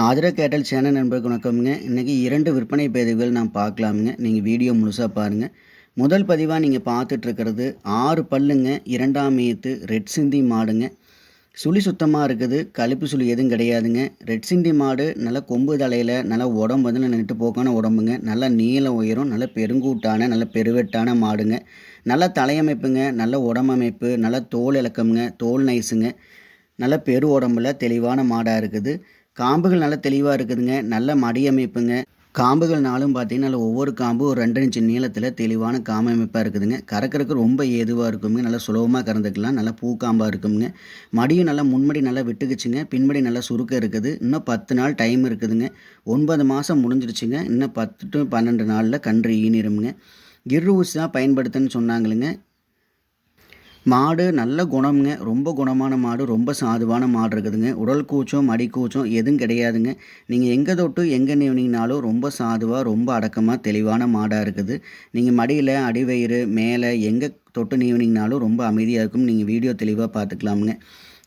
ஆதர கேட்டல் சேனல் நண்பருக்கு வணக்கம்ங்க. இன்றைக்கி இரண்டு விற்பனை பதிவுகள் நான் பார்க்கலாமுங்க. நீங்கள் வீடியோ முழுசாக பாருங்கள் முதல் பதிவாக நீங்கள் பார்த்துட்ருக்கிறது ஆறு பல்லுங்க இரண்டாம் ஈத்து ரெட் சிந்தி மாடுங்க. சுழி சுத்தமாக இருக்குது கழுப்பு சுழி எதுவும் கிடையாதுங்க. ரெட் சிந்தி மாடு நல்ல கொம்பு தலையில் நல்ல உடம்பு வந்து நெட்டு போக்கான உடம்புங்க. நல்ல நீள உயரம் நல்ல பெருங்கூட்டான நல்ல பெருவெட்டான மாடுங்க. நல்ல தலையமைப்புங்க நல்ல உடம்பமைப்பு நல்ல தோல் இலக்கம்ங்க தோல் நைஸுங்க. நல்ல பெரு உடம்புல தெளிவான மாடாக இருக்குது. காம்புகள் நல்ல தெளிவாக இருக்குதுங்க. நல்ல மடியமைப்புங்க அமைப்புங்க. காம்புகள்னாலும் பார்த்தீங்கன்னா நல்ல ஒவ்வொரு காம்பும் ஒரு ரெண்டு இன்ச்சு நீளத்தில் தெளிவான காமமைப்பாக இருக்குதுங்க. கறக்கறக்கு ரொம்ப ஏதுவாக இருக்குங்க. நல்லா சுலபமாக கறந்துக்கலாம். நல்லா பூக்காம்பாக இருக்குங்க. மடியும் நல்லா முன்மடி நல்லா விட்டுக்குச்சுங்க. பின்படி நல்லா சுருக்கம் இருக்குது. இன்னும் பத்து நாள் டைம் இருக்குதுங்க. ஒன்பது மாதம் முடிஞ்சிருச்சுங்க. இன்னும் பத்து டு பன்னெண்டு நாளில் கன்று ஈனிருமுங்க. கிர் ஊசி தான் பயன்படுத்துன்னு சொன்னாங்களுங்க. மாடு நல்ல குணம்ங்க. ரொம்ப குணமான மாடு ரொம்ப சாதுவான மாடு இருக்குதுங்க. உடல் கூச்சம் மடி கூச்சம் எதுவும் கிடையாதுங்க. நீங்கள் எங்கே தொட்டு எங்கே நீவினீங்கனாலும் ரொம்ப சாதுவாக ரொம்ப அடக்கமாக தெளிவான மாடாக இருக்குது. நீங்கள் மடியில் அடிவயிறு மேலே எங்கே தொட்டு நீவினிங்கனாலும் ரொம்ப அமைதியாக இருக்கும். நீங்கள் வீடியோ தெளிவாக பார்த்துக்கலாமுங்க.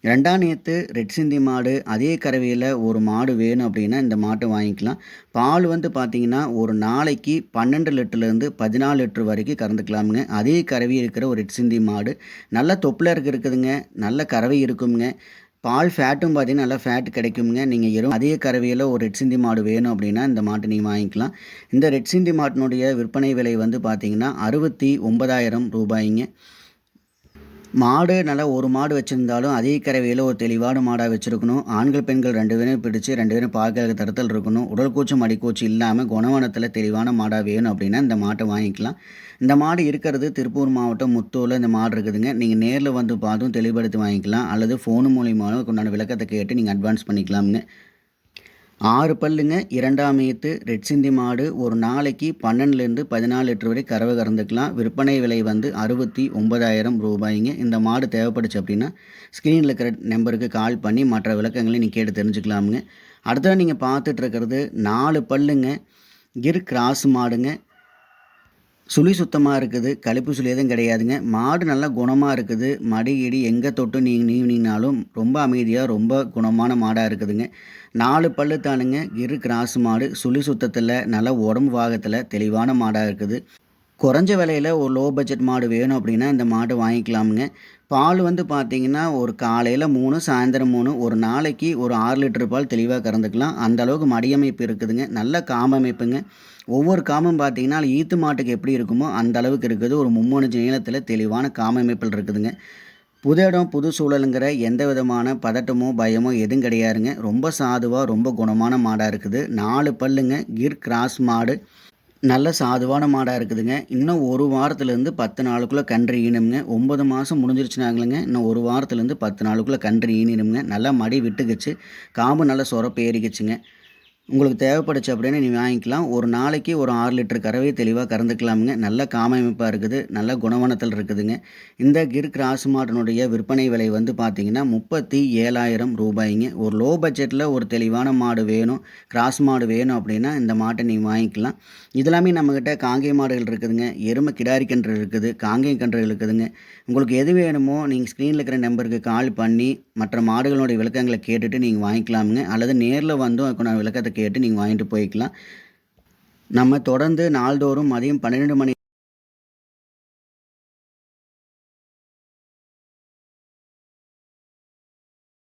ரெண்டாம் நேற்று ரெட் சிந்தி மாடு அதே கறவையில் ஒரு மாடு வேணும் அப்படின்னா இந்த மாட்டை வாங்கிக்கலாம். பால் வந்து பார்த்திங்கன்னா ஒரு நாளைக்கு பன்னெண்டு லிட்டர்லேருந்து பதினாலு லிட்டர் வரைக்கும் கறந்துக்கலாமுங்க. அதே கறவை இருக்கிற ஒரு ரெட் சிந்தி மாடு. நல்ல தொப்பில் இருக்க இருக்குதுங்க. நல்ல கறவை இருக்குங்க. பால் ஃபேட்டும் பார்த்தீங்கன்னா நல்லா ஃபேட் கிடைக்குங்க. நீங்கள் எறும் அதே கறவையில் ஒரு ரெட் சிந்தி மாடு வேணும் அப்படின்னா இந்த மாட்டை நீங்கள் வாங்கிக்கலாம். இந்த ரெட் சிந்தி மாட்டினுடைய விற்பனை விலை வந்து பார்த்திங்கன்னா அறுபத்தி ஒன்பதாயிரம் ரூபாய்ங்க. மாடு நல்லா ஒரு மாடு வச்சுருந்தாலும் அதே கறவையில் ஒரு தெளிவான மாடாக வச்சுருக்கணும். ஆண்கள் பெண்கள் ரெண்டு பேரும் பிடிச்சி ரெண்டு பேரும் பார்க்கறதுக்கு தரத்தில் இருக்கணும். உடல் கூச்சம் அடிக்கூச்சி இல்லாமல் குணவனத்தில் தெளிவான மாடாக வேணும் அப்படின்னா இந்த மாட்டை வாங்கிக்கலாம். இந்த மாடு இருக்கிறது திருப்பூர் மாவட்டம் முத்தூரில் இந்த மாடு இருக்குதுங்க. நீங்கள் நேரில் வந்து பார்த்தும் தெளிவுபடுத்தி வாங்கிக்கலாம். அல்லது ஃபோனு மூலியமாக உண்டான விளக்கத்தை கேட்டு நீங்கள் அட்வான்ஸ் பண்ணிக்கலாமுங்க. ஆறு பல்லுங்க இரண்டாம் ஈத்து ரெட் சிந்தி மாடு. ஒரு நாளைக்கு பன்னெண்டுலேருந்து பதினாலு லிட்டர் வரை கறவை கறந்துக்கலாம். விற்பனை விலை வந்து அறுபத்தி ஒன்பதாயிரம் ரூபாய்ங்க. இந்த மாடு தேவைப்படுச்சு அப்படின்னா ஸ்க்ரீனில் இருக்கிற நம்பருக்கு கால் பண்ணி மற்ற விளக்கங்களை நீங்கள் கேட்டு தெரிஞ்சுக்கலாமுங்க. அடுத்ததாக நீங்கள் பார்த்துட்ருக்கிறது நாலு பல்லுங்க கிர் கிராஸ் மாடுங்க. சுழி சுத்தமாக இருக்குது கழிப்பு சுழி எதுவும் கிடையாதுங்க. மாடு நல்லா குணமாக இருக்குது. மடி இடி எங்கே தொட்டு நீ நீவினீங்கனாலும் ரொம்ப அமைதியாக ரொம்ப குணமான மாடாக இருக்குதுங்க. நாலு பல்லு தானுங்க. இரு கிராஸ் மாடு. சுழி சுத்தத்தில் நல்ல உடம்பு வாகத்தில் தெளிவான மாடாக இருக்குது. குறைஞ்ச விலையில் ஒரு லோ பட்ஜெட் மாடு வேணும் அப்படின்னா இந்த மாடு வாங்கிக்கலாமுங்க. பால் வந்து பார்த்தீங்கன்னா ஒரு காலையில் மூணு சாயந்தரம் மூணு ஒரு நாளைக்கு ஒரு ஆறு லிட்டர் பால் தெளிவாக கறந்துக்கலாம். அந்த அளவுக்கு மடியமைப்பு இருக்குதுங்க. நல்ல காமமைப்புங்க ஒவ்வொரு காமும் பார்த்தீங்கன்னா ஈத்து மாட்டுக்கு எப்படி இருக்குமோ அந்த அளவுக்கு இருக்குது. ஒரு மும்மூணு நீளத்தில் தெளிவான காமமைப்பில் இருக்குதுங்க. புது இடம் புது சூழலுங்கிற எந்த விதமான பதட்டமோ பயமோ எதுவும் கிடையாதுங்க. ரொம்ப சாதுவாக ரொம்ப குணமான மாடாக இருக்குது. நாலு பல்லுங்க. கிர் கிராஸ் மாடு. நல்ல சாதுவான மாடாக இருக்குதுங்க. இன்னும் ஒரு வாரத்துலேருந்து பத்து நாளுக்குள்ளே கன்று ஈனுங்க ஒம்பது மாதம் முடிஞ்சிருச்சுனாங்களுங்க இன்னும் ஒரு வாரத்துலேருந்து பத்து நாளுக்குள்ளே கன்று ஈனிடுங்க நல்லா மடி விட்டுக்குச்சு. காம்பு நல்லா சொரப்பு ஏறிக்குச்சுங்க உங்களுக்கு தேவைப்படுச்சு அப்படின்னு நீங்கள் வாங்கிக்கலாம். ஒரு நாளைக்கு ஒரு ஆறு லிட்டர் கறவை தெளிவாக கறந்துக்கலாமுங்க. நல்ல காமமைப்பாக இருக்குது. நல்ல குணவனத்தில் இருக்குதுங்க. இந்த கிர் கிராஸ் மாட்டினுடைய விற்பனை விலை வந்து பார்த்திங்கன்னா முப்பத்தி ஏழாயிரம் ரூபாய்ங்க. ஒரு லோ பட்ஜெட்டில் ஒரு தெளிவான மாடு வேணும் கிராஸ் மாடு வேணும் அப்படின்னா இந்த மாட்டை நீங்கள் வாங்கிக்கலாம். இதெல்லாமே நம்மக்கிட்ட காங்கை மாடுகள் இருக்குதுங்க. எருமை கிடாரி கன்று இருக்குது காங்கை கன்றுகள் இருக்குதுங்க. உங்களுக்கு எது வேணுமோ நீங்கள் ஸ்க்ரீனில் இருக்கிற நம்பருக்கு கால் பண்ணி மற்ற மாடுகளுடைய விளக்கங்களை கேட்டுட்டு நீங்கள் வாங்கிக்கலாமுங்க. அல்லது நேரில் வந்தும் அதுக்கு நான் விளக்கத்தை கேட்டு நீங்கள் வாங்கிட்டு போய்க்கலாம். நம்ம தொடர்ந்து நாள்தோறும் மதியம் பன்னிரெண்டு மணி